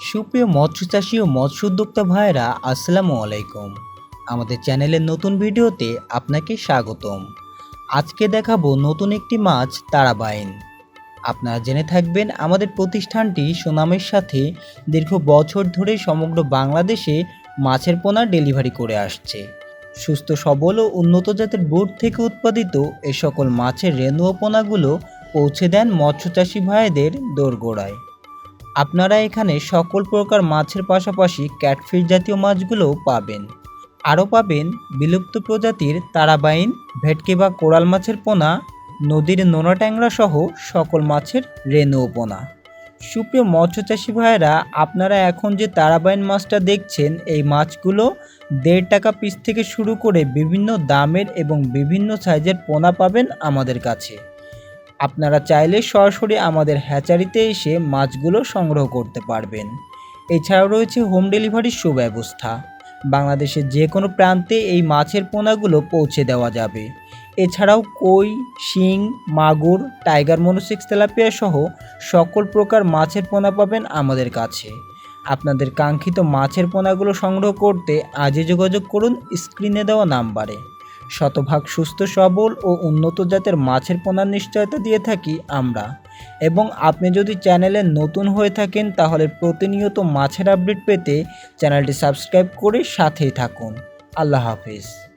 সুপ্রিয় মৎস্য চাষী ও মৎস্য উদ্যোক্তা ভাইরা আসসালামু আলাইকুম। আমাদের চ্যানেলের নতুন ভিডিওতে আপনাকে স্বাগতম। আজকে দেখাবো নতুন একটি মাছ, তারাবাইন। আপনারা জেনে থাকবেন, আমাদের প্রতিষ্ঠানটি সুনামের সাথে দীর্ঘ বছর ধরে সমগ্র বাংলাদেশে মাছের পোনা ডেলিভারি করে আসছে। সুস্থ, সবল ও উন্নত জাতের বোর্ড থেকে উৎপাদিত এ সকল মাছের রেণু ও পোনাগুলো পৌঁছে দেন মৎস্য মৎস্যচাষী ভাইদের দোরগোড়ায়। আপনারা এখানে সকল প্রকার মাছের পাশাপাশি ক্যাটফিশ জাতীয় মাছগুলোও পাবেন। আরও পাবেন বিলুপ্ত প্রজাতির তারাবাইন, ভেটকি বা কোরাল মাছের পোনা, নদীর নোনা ট্যাংরা সহ সকল মাছের রেণু পোনা। সুপ্রিয় মৎস্যচাষী ভাইয়েরা, আপনারা এখন যে তারাবাইন মাছটা দেখছেন, এই মাছগুলো দেড় টাকা পিস থেকে শুরু করে বিভিন্ন দামের এবং বিভিন্ন সাইজের পোনা পাবেন আমাদের কাছে। আপনারা চাইলে সরাসরি আমাদের হ্যাচারিতে এসে মাছগুলো সংগ্রহ করতে পারবেন। এছাড়াও রয়েছে হোম ডেলিভারির সুব্যবস্থা। বাংলাদেশের যে কোনো প্রান্তে এই মাছের পোনাগুলো পৌঁছে দেওয়া যাবে। এছাড়াও কই, শিং, মাগুর, টাইগার মনোসিক্স তেলাপিয়া সহ সকল প্রকার মাছের পোনা পাবেন আমাদের কাছে। আপনাদের কাঙ্ক্ষিত মাছের পোনাগুলো সংগ্রহ করতে আজই যোগাযোগ করুন স্ক্রিনে দেওয়া নাম্বারে। শতভাগ সুস্থ, সবল ও উন্নত জাতের মাছের পোনার নিশ্চয়তা দিয়ে থাকি আমরা। এবং আপনি যদি চ্যানেলে নতুন হয়ে থাকেন, তাহলে প্রতিনিয়ত মাছের আপডেট পেতে চ্যানেলটি সাবস্ক্রাইব করে সাথেই থাকুন। আল্লাহ হাফিজ।